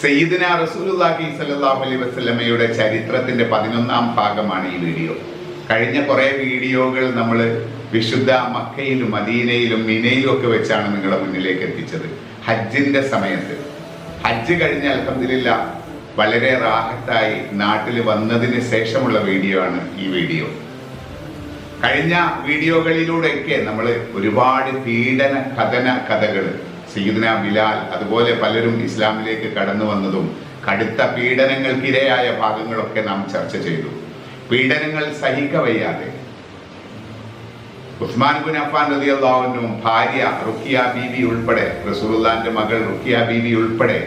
സയ്യിദിന റസൂലുള്ളാഹി സല്ലാഹു അലൈഹി വസല്ലമയുടെ ചരിത്രത്തിന്റെ പതിനൊന്നാം ഭാഗമാണ് ഈ വീഡിയോ. കഴിഞ്ഞ കുറേ വീഡിയോകൾ നമ്മൾ വിശുദ്ധ മക്കയിലും മദീനയിലും മിനയിലും ഒക്കെ വെച്ചാണ് നിങ്ങളുടെ മുന്നിലേക്ക് എത്തിച്ചത്. ഹജ്ജിന്റെ സമയത്ത്. ഹജ്ജ് കഴിഞ്ഞ അൽഹംദുലില്ല വളരെ റാഹത്തായി നാട്ടിൽ വന്നതിന് ശേഷമുള്ള വീഡിയോ ആണ് ഈ വീഡിയോ. കഴിഞ്ഞ വീഡിയോകളിലൂടെയൊക്കെ നമ്മൾ ഒരുപാട് പീഡന കഥന കഥകൾ സയ്യിദ്ന ബിലാൽ അതുപോലെ പലരും ഇസ്ലാമിലേക്ക് കടന്നു വന്നതും കടുത്ത പീഡനങ്ങൾക്കിരയായ ഭാഗങ്ങളൊക്കെ നാം ചർച്ച ചെയ്തു. പീഡനങ്ങൾ സഹിക്കവയ്യാതെ. ഉസ്മാൻ ബിൻ അഫാൻ റളിയല്ലാഹുവിനും ഭാര്യ റുഖിയ ബീബി ഉൾപ്പെടെ റസൂലുള്ളാന്റെ മകൾ റുഖിയ ബീബി ഉൾപ്പെടെ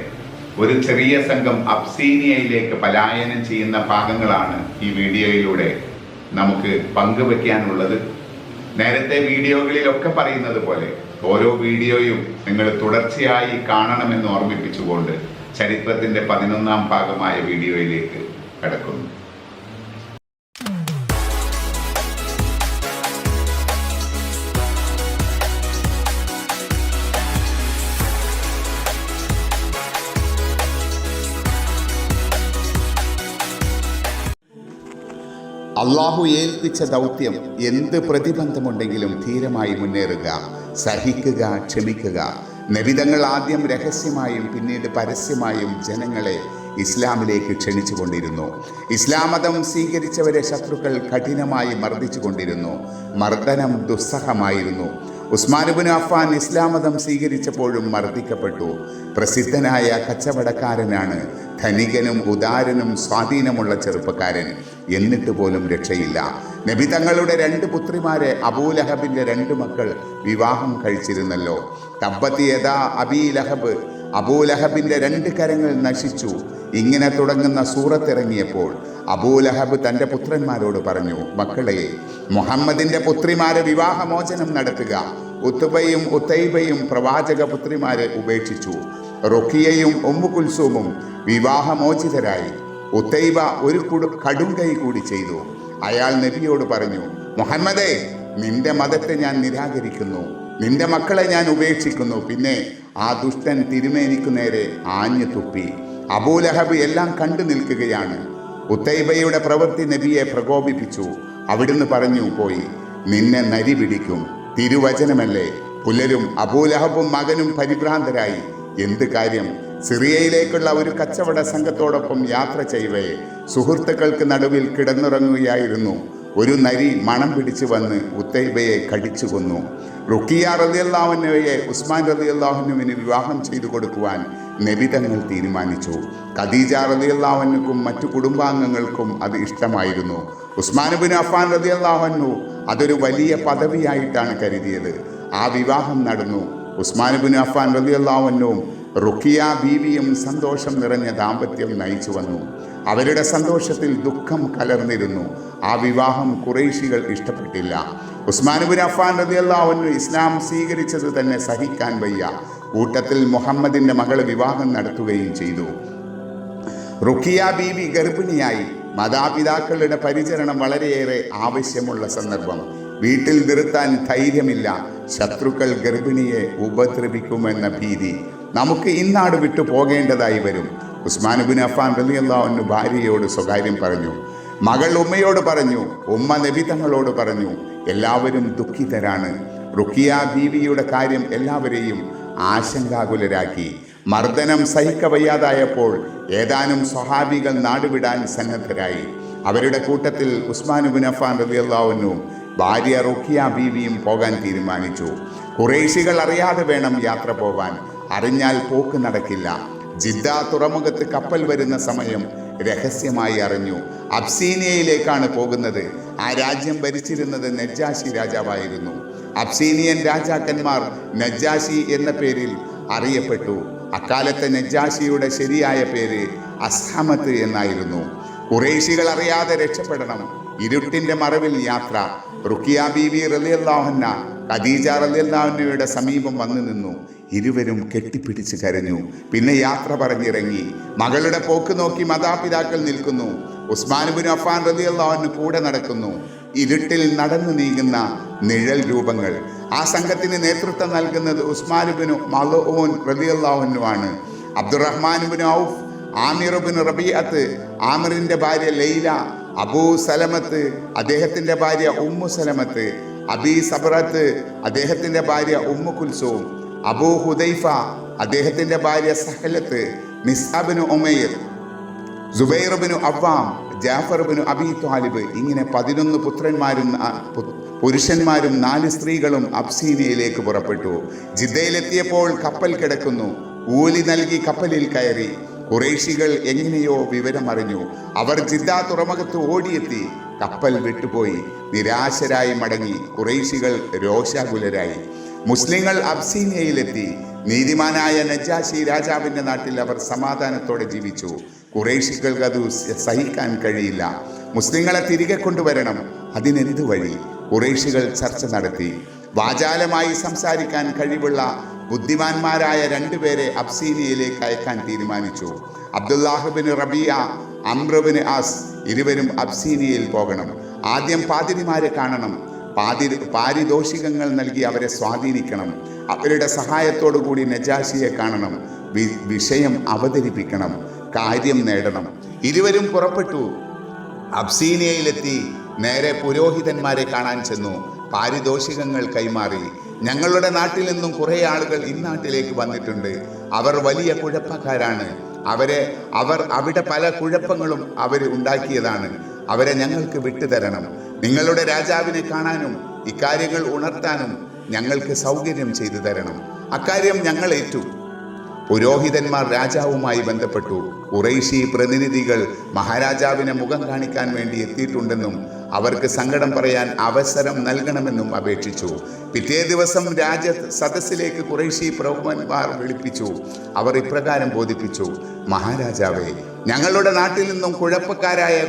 ഒരു ചെറിയ സംഘം അബ്സീനിയയിലേക്ക് പലായനം ചെയ്യുന്ന ഭാഗങ്ങളാണ് ഈ വീഡിയോയിലൂടെ നമുക്ക് പങ്കുവെക്കാനുള്ളത് നേരത്തെ വീഡിയോകളിലൊക്കെ പറയുന്നത് പോലെ ഓരോ വീഡിയോയും നിങ്ങൾ തുടർച്ചയായി കാണണമെന്ന് ഓർമ്മിപ്പിച്ചുകൊണ്ട് ചരിത്രത്തിന്റെ പതിനൊന്നാം ഭാഗമായ വീഡിയോയിലേക്ക് കടക്കുന്നു. അള്ളാഹു ഏൽപ്പിച്ച ദൗത്യം എന്ത് പ്രതിബന്ധമുണ്ടെങ്കിലും ധീരമായി മുന്നേറുക. സഹിക്കുക ക്ഷമിക്കുക. നബിതങ്ങൾ ആദ്യം രഹസ്യമായും പിന്നീട് പരസ്യമായും ജനങ്ങളെ ഇസ്ലാമിലേക്ക് ക്ഷണിച്ചുകൊണ്ടിരുന്നു ഇസ്ലാം മതം സ്വീകരിച്ചവരെ ശത്രുക്കൾ കഠിനമായി മർദ്ദിച്ചുകൊണ്ടിരുന്നു മർദ്ദനം ദുസ്സഹമായിരുന്നു. ഉസ്മാനുബിൻ അഫാൻ ഇസ്ലാം മതം സ്വീകരിച്ചപ്പോഴും മർദ്ദിക്കപ്പെട്ടു. പ്രസിദ്ധനായ കച്ചവടക്കാരനാണ്. ധനികനും ഉദാരനും സ്വാധീനമുള്ള ചെറുപ്പക്കാരൻ. എന്നിട്ട് പോലും രക്ഷയില്ല. നബി തങ്ങളുടെ രണ്ട് പുത്രിമാരെ അബൂലഹബിന്റെ രണ്ട് മക്കൾ വിവാഹം കഴിച്ചിരുന്നല്ലോ. തബ്ബത്തി യഥാ അബീ ലഹബ്. രണ്ട് കരങ്ങൾ നശിച്ചു. ഇങ്ങനെ തുടങ്ങുന്ന സൂറത്തിറങ്ങിയപ്പോൾ അബൂലഹബ് തന്റെ പുത്രന്മാരോട് പറഞ്ഞു മക്കളെ മുഹമ്മദിന്റെ പുത്രിമാരെ വിവാഹമോചനം നടത്തുക. ഉത്തുബയും ഉത്തൈബയും പ്രവാചക പുത്രിമാരെ ഉപേക്ഷിച്ചു. റൊക്കിയയും ഉമ്മുകുൽസൂമും വിവാഹമോചിതരായി. ഉത്തൈബ ഒരു കുടു കൈ കൂടി ചെയ്തു. അയാൾ നബിയോട് പറഞ്ഞു മുഹമ്മദേ നിന്റെ മതത്തെ ഞാൻ നിരാകരിക്കുന്നു. നിന്റെ മക്കളെ ഞാൻ ഉപേക്ഷിക്കുന്നു. പിന്നെ ആ ദുഷ്ടൻ തിരുമേനിക്കു നേരെ ആഞ്ഞു തുപ്പി. അബൂലഹബ് എല്ലാം കണ്ടു നിൽക്കുകയാണ്. ഉത്തൈബയുടെ പ്രവൃത്തി നബിയെ പ്രകോപിപ്പിച്ചു. അവിടുന്ന് പറഞ്ഞു പോയി നിന്നെ നരി പിടിക്കും. തിരുവചനമല്ലേ? പുലരും അബൂലഹബും മകനും പരിഭ്രാന്തരായി. എന്ത് കാര്യം? സിറിയയിലേക്കുള്ള ഒരു കച്ചവട സംഘത്തോടൊപ്പം യാത്ര ചെയ്യവേ സുഹൃത്തുക്കൾക്ക് നടുവിൽ കിടന്നുറങ്ങുകയായിരുന്നു. ഒരു നരി മണം പിടിച്ചു വന്ന് ഉത്തൈബയെ കടിച്ചു കൊന്നു. റുക്കിയ റലിയല്ലാഹുനുവയെ ഉസ്മാൻ റലിയല്ലാഹുനുവിന് വിവാഹം ചെയ്തു കൊടുക്കുവാൻ നബിതങ്ങൾ തീരുമാനിച്ചു. ഖദീജ റലിയല്ലാഹുനുക്കും മറ്റു കുടുംബാംഗങ്ങൾക്കും അത് ഇഷ്ടമായിരുന്നു. ഉസ്മാനുബിൻ അഫാൻ റലിയല്ലാഹുനു അതൊരു വലിയ പദവിയായിട്ടാണ് കരുതിയത്. ആ വിവാഹം നടന്നു. ഉസ്മാനുബിൻ അഫാൻ റലിയല്ലാഹുനും റുക്കിയ ബീവിയും സന്തോഷം നിറഞ്ഞ ദാമ്പത്യം നയിച്ചു വന്നു. അവരുടെ സന്തോഷത്തിൽ ദുഃഖം കലർന്നിരുന്നു. ആ വിവാഹം കുറേശികൾ ഇഷ്ടപ്പെട്ടില്ല. ഉസ്മാനുബിൻ അഫാൻ റതിയല്ലാവുന്നു ഇസ്ലാം സ്വീകരിച്ചത് തന്നെ സഹിക്കാൻ വയ്യ. കൂട്ടത്തിൽ മുഹമ്മദിന്റെ മകളെ വിവാഹം നടത്തുകയും ചെയ്തു. റുക്കിയ ബീവി ഗർഭിണിയായി. മാതാപിതാക്കളുടെ പരിചരണം വളരെയേറെ ആവശ്യമുള്ള സന്ദർഭം. വീട്ടിൽ നിർത്താൻ ധൈര്യമില്ല. ശത്രുക്കൾ ഗർഭിണിയെ ഉപദ്രവിക്കുമെന്ന ഭീതി. നമുക്ക് ഇന്നാട് വിട്ടു പോകേണ്ടതായി വരും. ഉസ്മാൻ ബിൻ അഫാൻ റലിയല്ലാവുന്നു ഭാര്യയോട് സ്വകാര്യം പറഞ്ഞു. മകൾ ഉമ്മയോട് പറഞ്ഞു. ഉമ്മ നബി തങ്ങളോട് പറഞ്ഞു. എല്ലാവരും ദുഃഖിതരാണ്. റുക്കിയ ബീവിയുടെ കാര്യം എല്ലാവരെയും ആശങ്കാകുലരാക്കി. മർദ്ദനം സഹിക്കവയ്യാതായപ്പോൾ ഏതാനും സ്വഹാബികൾ നാടുവിടാൻ സന്നദ്ധരായി. അവരുടെ കൂട്ടത്തിൽ ഉസ്മാൻ ഉസ്മാനുബിൻ അഫാൻ റബിയല്ലാവുന്നു ഭാര്യ റുഖിയ ബീവിയും പോകാൻ തീരുമാനിച്ചു. കുറേശികൾ അറിയാതെ വേണം യാത്ര പോവാൻ. അറിഞ്ഞാൽ പോക്ക് നടക്കില്ല. ജിദ്ദ തുറമുഖത്ത് കപ്പൽ വരുന്ന സമയം രഹസ്യമായി അറിഞ്ഞു. അബ്സീനിയയിലേക്കാണ് പോകുന്നത്. ആ രാജ്യം ഭരിച്ചിരുന്നത് നജ്ജാശി രാജാവായിരുന്നു. അബ്സീനിയൻ രാജാക്കന്മാർ നജ്ജാശി എന്ന പേരിൽ അറിയപ്പെട്ടു. അക്കാലത്തെ നജ്ജാശിയുടെ ശരിയായ പേര് അസ്ഹമത്ത് എന്നായിരുന്നു. കുറേശികൾ അറിയാതെ രക്ഷപ്പെടണം. ഇരുട്ടിന്റെ മറവിൽ യാത്ര. റുക്കിയ ബീവി റലിയല്ലാഹന്ന ഖദീജ റലിയല്ലാഹന്നയുടെ സമീപം വന്നു നിന്നു. ഇരുവരും കെട്ടിപ്പിടിച്ച് കരഞ്ഞു. പിന്നെ യാത്ര പറഞ്ഞിറങ്ങി. മകളുടെ പോക്ക് നോക്കി മാതാപിതാക്കൾ നിൽക്കുന്നു. ഉസ്മാനുബിൻ അഫാൻ റലിയല്ലാഹന് കൂടെ നടക്കുന്നു. ഇരുട്ടിൽ നടന്നു നീങ്ങുന്ന നിഴൽ രൂപങ്ങൾ. ആ സംഘത്തിന് നേതൃത്വം നൽകുന്നത് ഉസ്മാനുബിനു മലോൻ റലിയല്ലാഹുനുമാണ് Abdurrahman Awf Amir bin Rabia ആമിറിന്റെ ഭാര്യ ലൈല അബൂ സലമത്ത് അദ്ദേഹത്തിന്റെ ഭാര്യ ഉമ്മു സലമത്ത് അബി സബറത്ത് അദ്ദേഹത്തിന്റെ ഭാര്യ ഉമ്മു കുൽസൂം. അബൂ ഹുദൈഫ അദ്ദേഹത്തിന്റെ ഭാര്യ സഹലത്ത് മിസ്അബിനു ഉമൈർ ജുബൈറബിനു അവാം ജാഫർബിനു അബി ത്വാലിബ് ഇങ്ങനെ പതിനൊന്ന് പുത്രന്മാരും പുരുഷന്മാരും നാല് സ്ത്രീകളും അബ്സീനയിലേക്ക് പുറപ്പെട്ടു. ജിദ്ദയിലെത്തിയപ്പോൾ കപ്പൽ കിടക്കുന്നു. ഊലി നൽകി കപ്പലിൽ കയറി. കുറേശികൾ എങ്ങനെയോ വിവരമറിഞ്ഞു. അവർ ജിദ്ദ തുറമുഖത്ത് ഓടിയെത്തി. കപ്പൽ വിട്ടുപോയി. നിരാശരായി മടങ്ങി. കുറേശികൾ രോഷാകുലരായി. മുസ്ലിങ്ങൾ അബ്സീനിയയിലെത്തി. നീതിമാനായ നജാശി രാജാവിന്റെ നാട്ടിൽ അവർ സമാധാനത്തോടെ ജീവിച്ചു. കുറേശികൾക്ക് അത് സഹിക്കാൻ കഴിയില്ല. മുസ്ലിങ്ങളെ തിരികെ കൊണ്ടുവരണം. അതിനെന്ത് വഴി? കുറേശികൾ ചർച്ച നടത്തി. വാചാലമായി സംസാരിക്കാൻ കഴിവുള്ള ബുദ്ധിമാന്മാരായ രണ്ടുപേരെ അബ്സീനിയയിലേക്ക് അയക്കാൻ തീരുമാനിച്ചു. അബ്ദുല്ലാഹുബിന് റബിയ അമ്രബിന് ആസ് ഇരുവരും അബ്സീനിയയിൽ പോകണം. ആദ്യം പാതിരിമാരെ കാണണം. പാതി പാരിതോഷികങ്ങൾ നൽകി അവരെ സ്വാധീനിക്കണം. അവരുടെ സഹായത്തോടു കൂടി നജാഷിയെ കാണണം. വിഷയം അവതരിപ്പിക്കണം. കാര്യം നേടണം. ഇരുവരും പുറപ്പെട്ടു. അബ്സീനിയയിലെത്തി നേരെ പുരോഹിതന്മാരെ കാണാൻ ചെന്നു. പാരിതോഷികങ്ങൾ കൈമാറി. ഞങ്ങളുടെ നാട്ടിൽ നിന്നും കുറേ ആളുകൾ ഇന്നാട്ടിലേക്ക് വന്നിട്ടുണ്ട്. അവർ വലിയ കുഴപ്പക്കാരാണ്. അവരെ അവർ അവിടെ പല കുഴപ്പങ്ങളും അവർ ഉണ്ടാക്കിയതാണ്. അവരെ ഞങ്ങൾക്ക് വിട്ടുതരണം. നിങ്ങളുടെ രാജാവിനെ കാണാനും ഇക്കാര്യങ്ങൾ ഉണർത്താനും ഞങ്ങൾക്ക് സൗകര്യം ചെയ്തു തരണം. അക്കാര്യം ഞങ്ങൾ ഏറ്റു. പുരോഹിതന്മാർ രാജാവുമായി ബന്ധപ്പെട്ടു. ഉറൈശി പ്രതിനിധികൾ മഹാരാജാവിനെ മുഖം കാണിക്കാൻ വേണ്ടി എത്തിയിട്ടുണ്ടെന്നും അവർക്ക് സങ്കടം പറയാൻ അവസരം നൽകണമെന്നും അപേക്ഷിച്ചു. പിറ്റേ ദിവസം രാജ സദസ്സിലേക്ക് കുറേശി പ്രഭുവന്മാർ വിളിപ്പിച്ചു. അവർ ഇപ്രകാരം ബോധിപ്പിച്ചു. മഹാരാജാവേ ഞങ്ങളുടെ നാട്ടിൽ നിന്നും കുഴപ്പക്കാരായ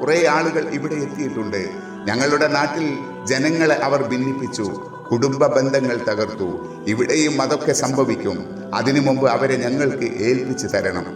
കുറേ ആളുകൾ ഇവിടെ എത്തിയിട്ടുണ്ട്. ഞങ്ങളുടെ നാട്ടിൽ ജനങ്ങളെ അവർ ഭിന്നിപ്പിച്ചു കുടുംബ ബന്ധങ്ങൾ തകർത്തു. ഇവിടെയും അതൊക്കെ സംഭവിക്കും. അതിനു മുമ്പ് അവരെ ഞങ്ങൾക്ക് ഏൽപ്പിച്ചു തരണം.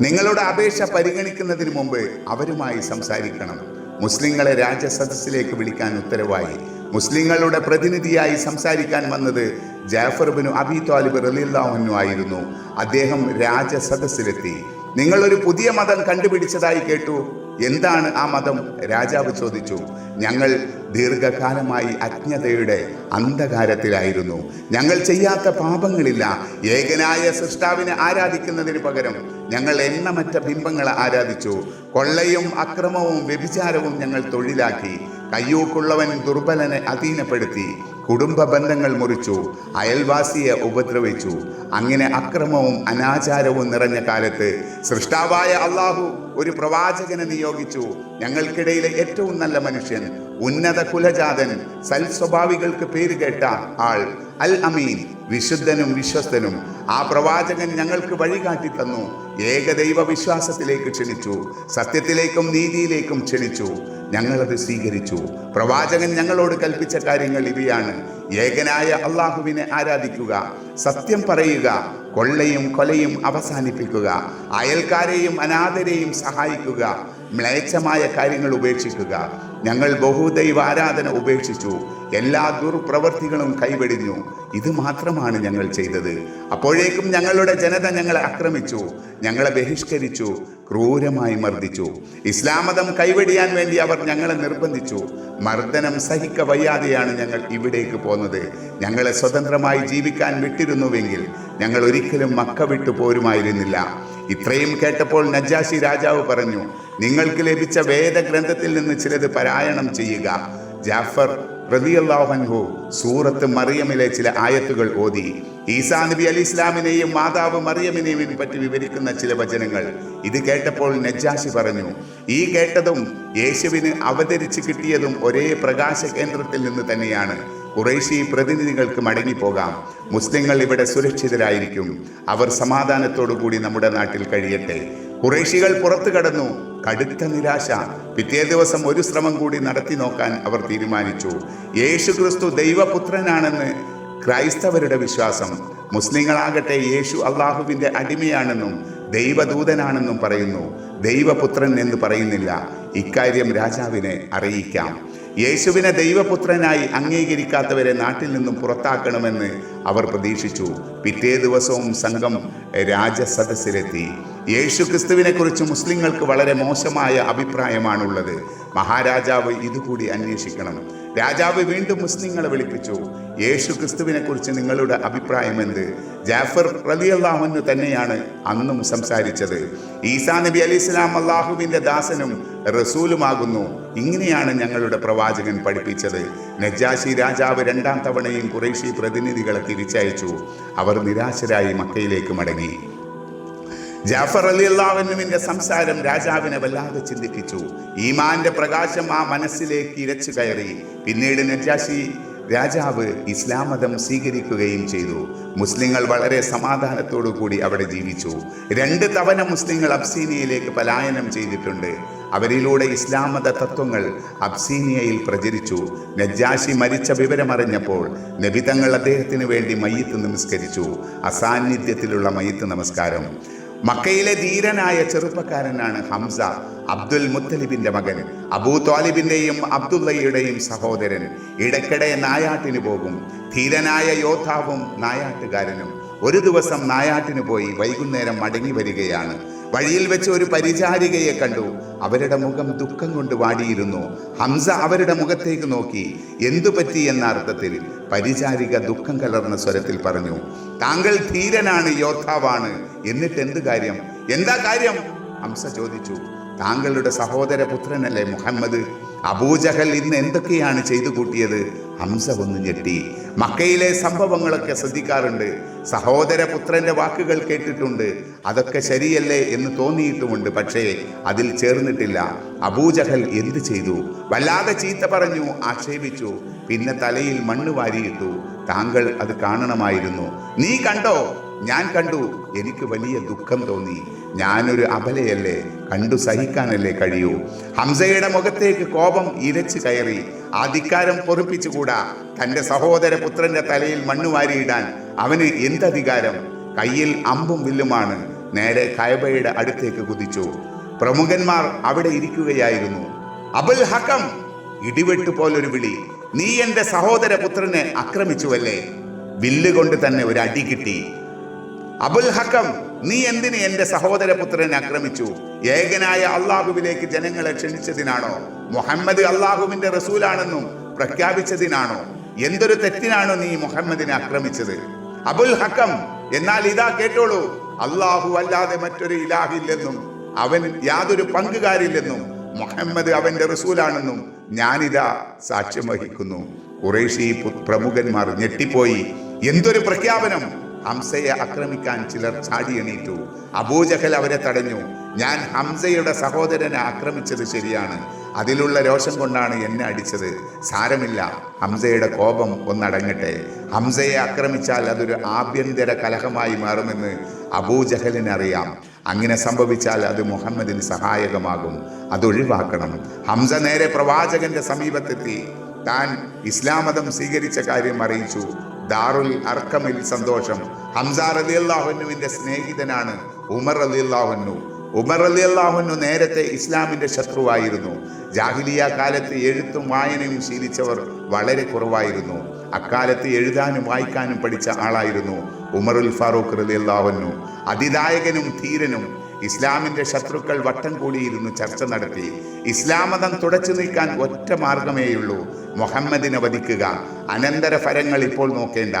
നിങ്ങളുടെ അപേക്ഷ പരിഗണിക്കുന്നതിന് മുമ്പ് അവരുമായി സംസാരിക്കണം. മുസ്ലിങ്ങളെ രാജസദസ്സിലേക്ക് വിളിക്കാൻ ഉത്തരവായി. മുസ്ലിങ്ങളുടെ പ്രതിനിധിയായി സംസാരിക്കാൻ വന്നത് ജാഫർ ബിനു അബി താലിബ് റലിയല്ലാഹുനു ആയിരുന്നു. അദ്ദേഹം രാജസദസ്സിലെത്തി. നിങ്ങളൊരു പുതിയ മതം കണ്ടുപിടിച്ചതായി കേട്ടു. എന്താണ് ആ മതം? രാജാവ് ചോദിച്ചു. ഞങ്ങൾ ദീർഘകാലമായി അജ്ഞതയുടെ അന്ധകാരത്തിലായിരുന്നു. ഞങ്ങൾ ചെയ്യാത്ത പാപങ്ങളില്ല. ഏകനായ സൃഷ്ടാവിനെ ആരാധിക്കുന്നതിന് പകരം ഞങ്ങൾ എണ്ണമറ്റ ബിംബങ്ങളെ ആരാധിച്ചു. കൊള്ളയും അക്രമവും വ്യഭിചാരവും ഞങ്ങൾ തൊഴിലാക്കി. കയ്യൂക്കുള്ളവൻ ദുർബലനെ അധീനപ്പെടുത്തി. കുടുംബ ബന്ധങ്ങൾ മുറിച്ചു. അയൽവാസിയെ ഉപദ്രവിച്ചു. അങ്ങനെ അക്രമവും അനാചാരവും നിറഞ്ഞ കാലത്ത് സൃഷ്ടാവായ അള്ളാഹു ഒരു പ്രവാചകനെ നിയോഗിച്ചു. ഞങ്ങൾക്കിടയിലെ ഏറ്റവും നല്ല മനുഷ്യൻ ഉന്നത കുലജാതൻ സൽസ്വഭാവികൾക്ക് പേര് കേട്ട ആൾ അൽ അമീൻ. വിശുദ്ധനും വിശ്വസ്തനും ആ പ്രവാചകൻ ഞങ്ങൾക്ക് വഴികാട്ടി തന്നു. ഏകദൈവ വിശ്വാസത്തിലേക്ക് ക്ഷണിച്ചു. സത്യത്തിലേക്കും നീതിയിലേക്കും ക്ഷണിച്ചു. ഞങ്ങളത് സ്വീകരിച്ചു. പ്രവാചകൻ ഞങ്ങളോട് കൽപ്പിച്ച കാര്യങ്ങൾ ഇവയാണ്. ഏകനായ അള്ളാഹുവിനെ ആരാധിക്കുക സത്യം പറയുക കൊള്ളയും കൊലയും അവസാനിപ്പിക്കുക അയൽക്കാരെയും അനാഥരെയും സഹായിക്കുക മ്ലേച്ഛമായ കാര്യങ്ങൾ ഉപേക്ഷിക്കുക. ഞങ്ങൾ ബഹുദൈവ ആരാധന ഉപേക്ഷിച്ചു. എല്ലാ ദുർപ്രവൃത്തികളും കൈവെടിഞ്ഞു. ഇത് മാത്രമാണ് ഞങ്ങൾ ചെയ്തത്. അപ്പോഴേക്കും ഞങ്ങളുടെ ജനത ഞങ്ങളെ ആക്രമിച്ചു. ഞങ്ങളെ ബഹിഷ്കരിച്ചു. ക്രൂരമായി മർദ്ദിച്ചു. ഇസ്ലാമതം കൈവെടിയാൻ വേണ്ടി അവർ ഞങ്ങളെ നിർബന്ധിച്ചു. മർദ്ദനം സഹിക്ക വയ്യാതെയാണ് ഞങ്ങൾ ഇവിടേക്ക് പോന്നത്. ഞങ്ങളെ സ്വതന്ത്രമായി ജീവിക്കാൻ വിട്ടിരുന്നുവെങ്കിൽ ഞങ്ങൾ ഒരിക്കലും മക്ക വിട്ടു പോരുമായിരുന്നില്ല. ഇത്രയും കേട്ടപ്പോൾ നജാഷി രാജാവ് പറഞ്ഞു നിങ്ങൾക്ക് ലഭിച്ച വേദഗ്രന്ഥത്തിൽ നിന്ന് ചിലത് പാരായണം ചെയ്യുക. ജാഫർ റളിയല്ലാഹു സൂറത്ത് മറിയമിലെ ചില ആയത്തുകൾ ഓതി. ഈസാ നബി അലി ഇസ്ലാമിനെയും മാതാവ് മറിയമിനെയും പറ്റി വിവരിക്കുന്ന ചില വചനങ്ങൾ. ഇത് കേട്ടപ്പോൾ നജാഷി പറഞ്ഞു ഈ കേട്ടതും യേശുവിന് അവതരിച്ച് കിട്ടിയതും ഒരേ പ്രകാശ കേന്ദ്രത്തിൽ നിന്ന് തന്നെയാണ്. കുറേശി പ്രതിനിധികൾക്ക് മടങ്ങിപ്പോകാം. മുസ്ലിങ്ങൾ ഇവിടെ സുരക്ഷിതരായിരിക്കും. അവർ സമാധാനത്തോടു കൂടി നമ്മുടെ നാട്ടിൽ കഴിയട്ടെ. കുറേശികൾ പുറത്തു കടന്നു. കടുത്ത നിരാശ. പിറ്റേ ദിവസം ഒരു ശ്രമം കൂടി നടത്തി നോക്കാൻ അവർ തീരുമാനിച്ചു. യേശു ക്രിസ്തു ദൈവപുത്രനാണെന്ന് ക്രൈസ്തവരുടെ വിശ്വാസം. മുസ്ലിങ്ങളാകട്ടെ യേശു അള്ളാഹുവിന്റെ അടിമയാണെന്നും ദൈവദൂതനാണെന്നും പറയുന്നു. ദൈവപുത്രൻ എന്ന് പറയുന്നില്ല. ഇക്കാര്യം രാജാവിനെ അറിയിക്കാം. യേശുവിനെ ദൈവപുത്രനായി അംഗീകരിക്കാത്തവരെ നാട്ടിൽ നിന്നും പുറത്താക്കണമെന്ന് അവർ പ്രതീക്ഷിച്ചു. പിറ്റേ ദിവസവും സംഘം രാജസദസ്സിലെത്തി. യേശു ക്രിസ്തുവിനെക്കുറിച്ച് മുസ്ലിങ്ങൾക്ക് വളരെ മോശമായ അഭിപ്രായമാണുള്ളത്. മഹാരാജാവ് ഇതുകൂടി അന്വേഷിക്കണം. രാജാവ് വീണ്ടും മുസ്ലിങ്ങളെ വിളിപ്പിച്ചു. യേശു ക്രിസ്തുവിനെ കുറിച്ച് നിങ്ങളുടെ അഭിപ്രായം എന്ത്? ജാഫർ റലിയല്ലാഹുവിന് തന്നെയാണ് അന്നും സംസാരിച്ചത്. ഈസാ നബി അലി ഇസ്ലാം അള്ളാഹുവിന്റെ ദാസനും റസൂലുമാകുന്നു. ഇങ്ങനെയാണ് ഞങ്ങളുടെ പ്രവാചകൻ പഠിപ്പിച്ചത്. നജാശി രാജാവ് രണ്ടാം തവണയും കുറേശി പ്രതിനിധികളെ തിരിച്ചയച്ചു. അവർ നിരാശരായി മക്കയിലേക്ക് മടങ്ങി. ജാഫർ അലി അള്ളാഹുവിന്റെ സംസാരം രാജാവിനെ വല്ലാതെ ചിന്തിപ്പിച്ചു. ഈമാന്റെ പ്രകാശം ആ മനസ്സിലേക്ക് ഇരച്ചു കയറി. പിന്നീട് നജാശി രാജാവ് ഇസ്ലാം മതം സ്വീകരിക്കുകയും ചെയ്തു. മുസ്ലിങ്ങൾ വളരെ സമാധാനത്തോടു കൂടി അവിടെ ജീവിച്ചു. രണ്ട് തവണ മുസ്ലിങ്ങൾ അബ്സീനിയയിലേക്ക് പലായനം ചെയ്തിട്ടുണ്ട്. അവരിലൂടെ ഇസ്ലാം മത തത്വങ്ങൾ അബ്സീനിയയിൽ പ്രചരിച്ചു. നജ്ജാശി മരിച്ച വിവരമറിഞ്ഞപ്പോൾ നബിതങ്ങൾ അദ്ദേഹത്തിന് വേണ്ടി മയ്യത്ത് നമസ്കരിച്ചു അസാന്നിധ്യത്തിലുള്ള മയ്യത്ത് നമസ്കാരം. മക്കയിലെ ധീരനായ ചെറുപ്പക്കാരനാണ് ഹംസ അബ്ദുൽ മുത്തലിബിന്റെ മകൻ അബൂ ത്വാലിബിന്റെയും അബ്ദുള്ളയുടെയും സഹോദരൻ. ഇടയ്ക്കിടെ നായാട്ടിന് പോകും. ധീരനായ യോദ്ധാവും നായാട്ടുകാരനും ഒരു ദിവസം നായാട്ടിന് പോയി വൈകുന്നേരം മടങ്ങി വരികയാണ്. വഴിയിൽ വെച്ച് ഒരു പരിചാരികയെ കണ്ടു. അവരുടെ മുഖം ദുഃഖം കൊണ്ട് വാടിയിരുന്നു. ഹംസ അവരുടെ മുഖത്തേക്ക് നോക്കി. എന്തു പറ്റി എന്ന അർത്ഥത്തിൽ പരിചാരിക ദുഃഖം കലർന്ന സ്വരത്തിൽ പറഞ്ഞു താങ്കൾ ധീരനാണ് യോദ്ധാവാണ്. എന്നിട്ട് എന്ത് കാര്യം? എന്താ കാര്യം? ഹംസ ചോദിച്ചു. താങ്കളുടെ സഹോദര പുത്രനല്ലേ മുഹമ്മദ്? അബൂജഹൽ ഇന്ന് എന്തൊക്കെയാണ് ചെയ്തു കൂട്ടിയത്? ഹംസ ഒന്ന് ഞെട്ടി. മക്കയിലെ സംഭവങ്ങളൊക്കെ ശ്രദ്ധിക്കാറുണ്ട്. സഹോദര പുത്രന്റെ വാക്കുകൾ കേട്ടിട്ടുണ്ട്. അതൊക്കെ ശരിയല്ലേ എന്ന് തോന്നിയിട്ടുമുണ്ട്. പക്ഷേ അതിൽ ചേർന്നിട്ടില്ല. അബൂജഹൽ എന്ത് ചെയ്തു? വല്ലാതെ ചീത്ത പറഞ്ഞു ആക്ഷേപിച്ചു. പിന്നെ തലയിൽ മണ്ണ് വാരിയിട്ടു. താങ്കൾ അത് കാണണമായിരുന്നു. നീ കണ്ടോ? ഞാൻ കണ്ടു. എനിക്ക് വലിയ ദുഃഖം തോന്നി. ഞാനൊരു അബലയല്ലേ? കണ്ടു സഹിക്കാനല്ലേ കഴിയൂ. ഹംസയുടെ മുഖത്തേക്ക് കോപം ഇരച്ചു കയറി. ആ ധിക്കാരം പൊറുപ്പിച്ചുകൂടാ. തന്റെ സഹോദര പുത്രന്റെ തലയിൽ മണ്ണ് വാരിയിടാൻ അവന് എന്തധികാരം? കയ്യിൽ അമ്പും വില്ലുമാണ്. നേരെ കയബയുടെ അടുത്തേക്ക് കുതിച്ചു. പ്രമുഖന്മാർ അവിടെ ഇരിക്കുകയായിരുന്നു. അബുൽ ഹക്കം ഇടിവെട്ട് പോലൊരു വിളി. നീ എന്റെ സഹോദര പുത്രനെ ആക്രമിച്ചുവല്ലേ വില്ലുകൊണ്ട് തന്നെ ഒരു അടി കിട്ടി. അബുൽ ഹക്കം നീ എന്തിന് എന്റെ സഹോദരപുത്രനെ ആക്രമിച്ചു? ഏകനായ അള്ളാഹുവിലേക്ക് ജനങ്ങളെ ക്ഷണിച്ചതിനാണോ? മുഹമ്മദ് അള്ളാഹുവിന്റെ റസൂലാണെന്നും പ്രഖ്യാപിച്ചതിനാണോ? എന്തൊരു തെറ്റിനാണോ നീ മുഹമ്മദിനെ ആക്രമിച്ചത്? അബുൽ ഹക്കം എന്നാൽ ഇതാ കേട്ടോളൂ. അള്ളാഹു അല്ലാതെ മറ്റൊരു ഇലാഹില്ലെന്നും അവൻ യാതൊരു പങ്കുകാരില്ലെന്നും മുഹമ്മദ് അവന്റെ റസൂലാണെന്നും ഞാനിതാ സാക്ഷ്യം വഹിക്കുന്നു. കുറേശി പ്രമുഖന്മാർ ഞെട്ടിപ്പോയി. എന്തൊരു പ്രഖ്യാപനം! ഹംസയെ ആക്രമിക്കാൻ ചിലർ ചാടിയണീറ്റു അബൂജഹൽ അവരെ തടഞ്ഞു. ഞാൻ ഹംസയുടെ സഹോദരനെ ആക്രമിച്ചത് ശരിയാണ്. അതിലുള്ള രോഷം കൊണ്ടാണ് എന്നെ അടിച്ചത്. സാരമില്ല. ഹംസയുടെ കോപം ഒന്നടങ്ങട്ടെ. ഹംസയെ ആക്രമിച്ചാൽ അതൊരു ആഭ്യന്തര കലഹമായി മാറുമെന്ന് അബൂജഹലിന് അറിയാം. അങ്ങനെ സംഭവിച്ചാൽ അത് മുഹമ്മദിന് സഹായകമാകും. അതൊഴിവാക്കണം ഹംസ നേരെ പ്രവാചകന്റെ സമീപത്തെത്തി. താൻ ഇസ്ലാം മതം സ്വീകരിച്ച കാര്യം അറിയിച്ചു. ദാറുൽ അർക്കമിൽ സന്തോഷം. ഹംസ അലി അള്ളാഹുനുവിന്റെ സ്നേഹിതനാണ് ഉമർ അലി അള്ളാഹുനു ഉമർ അലി അള്ളാഹുനു നേരത്തെ ഇസ്ലാമിന്റെ ശത്രുവായിരുന്നു. ജാഹിലിയ കാലത്ത് എഴുത്തും വായനയും ശീലിച്ചവർ വളരെ കുറവായിരുന്നു. അക്കാലത്ത് എഴുതാനും വായിക്കാനും പഠിച്ച ആളായിരുന്നു ഉമറുൽ ഫാറൂഖ് റലി അള്ളാഹുനു അതിദായകനും ധീരനും ഇസ്ലാമിന്റെ ശത്രുക്കൾ വട്ടം കൂടിയിരുന്ന് ചർച്ച നടത്തി. ഇസ്ലാം മതം തുടച്ചു നീക്കാൻ ഒറ്റ മാർഗമേയുള്ളൂ. മുഹമ്മദിനെ വധിക്കുക. അനന്തര ഫലങ്ങൾ ഇപ്പോൾ നോക്കേണ്ട.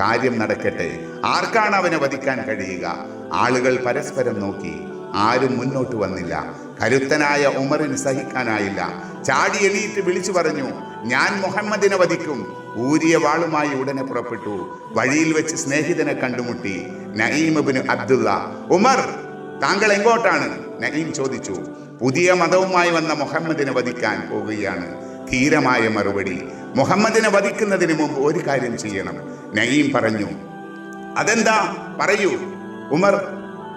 കാര്യം നടക്കട്ടെ. ആർക്കാണ് അവനെ വധിക്കാൻ കഴിയുക? ആളുകൾ പരസ്പരം നോക്കി. ആരും മുന്നോട്ട് വന്നില്ല. കരുത്തനായ ഉമറിന് സഹിക്കാനായില്ല. ചാടി എണീറ്റ് വിളിച്ചു പറഞ്ഞു ഞാൻ മുഹമ്മദിനെ വധിക്കും. ഊരിയ വാളുമായി ഉടനെ പുറപ്പെട്ടു. വഴിയിൽ വെച്ച് സ്നേഹിതനെ കണ്ടുമുട്ടി. നഈമബിന് അബ്ദുള്ള ഉമർ താങ്കൾ എങ്ങോട്ടാണ് നഹീം ചോദിച്ചു. പുതിയ മതവുമായി വന്ന മുഹമ്മദിനെ വധിക്കാൻ പോവുകയാണ്. ധീരമായ മറുപടി. മുഹമ്മദിനെ വധിക്കുന്നതിന് മുമ്പ് ഒരു കാര്യം ചെയ്യണം. നഈം പറഞ്ഞു അതെന്താ? പറയൂ. ഉമർ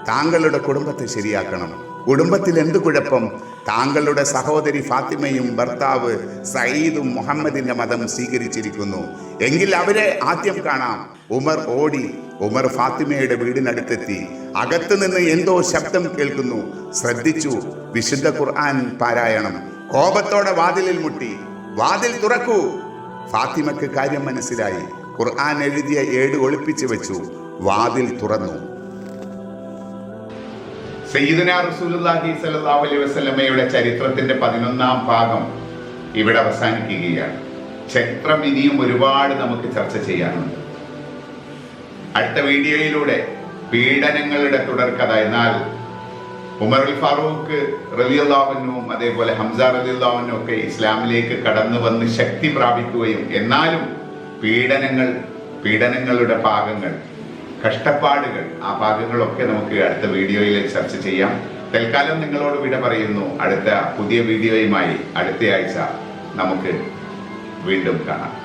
താങ്കളുടെ കുടുംബത്തെ ശരിയാക്കണം. കുടുംബത്തിൽ എന്ത് കുഴപ്പം? താങ്കളുടെ സഹോദരി ഫാത്തിമയും ഭർത്താവ് സയ്യിദും മുഹമ്മദിന്റെ മതം സ്വീകരിച്ചിരിക്കുന്നു. എങ്കിൽ അവരെ ആദ്യം കാണാം. ഉമർ ഓടി ഉമർ ഫാത്തിമയുടെ വീടിനടുത്തെത്തി. അകത്തു നിന്ന് എന്തോ ശബ്ദം കേൾക്കുന്നു. ശ്രദ്ധിച്ചു. വിശുദ്ധ ഖുർആൻ പാരായണം. കോപത്തോടെ വാതിലിൽ മുട്ടി. വാതിൽ തുറക്കൂ. ഫാത്തിമക്ക് കാര്യം മനസ്സിലായി. ഖുർആൻ എഴുതിയ ഏട് ഒളിപ്പിച്ചു വെച്ചു. വാതിൽ തുറന്നു. സയ്യിദുന വസല്ലമയുടെ ചരിത്രത്തിന്റെ പതിനൊന്നാം ഭാഗം ഇവിടെ അവസാനിക്കുകയാണ് ചരിത്രം ഇനിയും ഒരുപാട് നമുക്ക് ചർച്ച ചെയ്യാനുണ്ട്. അടുത്ത വീഡിയോയിലൂടെ പീഡനങ്ങളുടെ തുടർക്കഥ എന്നാൽ ഉമർ അൽ ഫാറൂഖ് റലിയുള്ളാഹനും അതേപോലെ ഹംസ റലിയുള്ളാഹനും ഒക്കെ ഇസ്ലാമിലേക്ക് കടന്നു വന്ന് ശക്തി പ്രാപിക്കുകയും എന്നാലും പീഡനങ്ങൾ പീഡനങ്ങളുടെ ഭാഗങ്ങൾ കഷ്ടപ്പാടുകൾ ആ ഭാഗങ്ങളൊക്കെ നമുക്ക് അടുത്ത വീഡിയോയിൽ ചർച്ച ചെയ്യാം. തൽക്കാലം നിങ്ങളോട് വിട പറയുന്നു. അടുത്ത പുതിയ വീഡിയോയുമായി അടുത്തയാഴ്ച നമുക്ക് വീണ്ടും കാണാം.